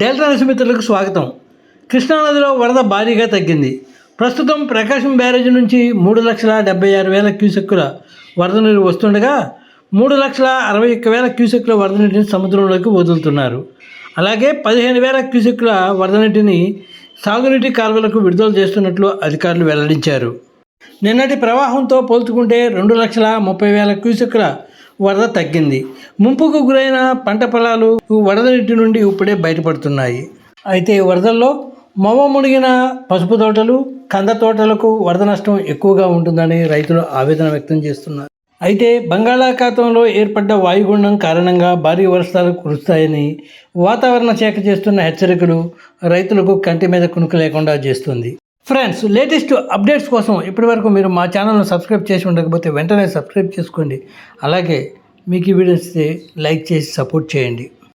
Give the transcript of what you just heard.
Delta మిత్రులకు స్వాగతం. కృష్ణానదిలో వరద భారీగా తగ్గింది. ప్రస్తుతం ప్రకాశం బ్యారేజ్ నుంచి మూడు లక్షల డెబ్బై ఆరు వేల క్యూసెక్కుల వరద నీరు వస్తుండగా మూడు లక్షల అరవై ఒక్క వేల క్యూసెక్కుల వరద నీటిని సముద్రంలోకి వదులుతున్నారు. అలాగే పదిహేను వేల క్యూసెక్కుల వరద నీటిని సాగునీటి కాలువలకు విడుదల చేస్తున్నట్లు అధికారులు వెల్లడించారు. నిన్నటి ప్రవాహంతో పోల్చుకుంటే రెండు లక్షల ముప్పై వేల క్యూసెక్కుల వరద తగ్గింది. ముంపుకు గురైన పంట పొలాలు వరద నీటి నుండి ఇప్పుడే బయటపడుతున్నాయి. అయితే వరదల్లో మొవ మునిగిన పసుపు తోటలు కంద తోటలకు వరద నష్టం ఎక్కువగా ఉంటుందని రైతులు ఆవేదన వ్యక్తం చేస్తున్నారు. అయితే బంగాళాఖాతంలో ఏర్పడ్డ వాయుగుండం కారణంగా భారీ వర్షాలు కురుస్తాయని వాతావరణ శాఖ చేస్తున్న హెచ్చరికలు రైతులకు కంటి మీద కునుకు లేకుండా చేస్తుంది. ఫ్రెండ్స్ లేటెస్ట్ అప్డేట్స్ కోసం ఇప్పటివరకు మీరు మా ఛానల్ను సబ్స్క్రైబ్ చేసి ఉండకపోతే వెంటనే సబ్స్క్రైబ్ చేసుకోండి. అలాగే మీకు ఈ వీడియో లైక్ చేసి సపోర్ట్ చేయండి.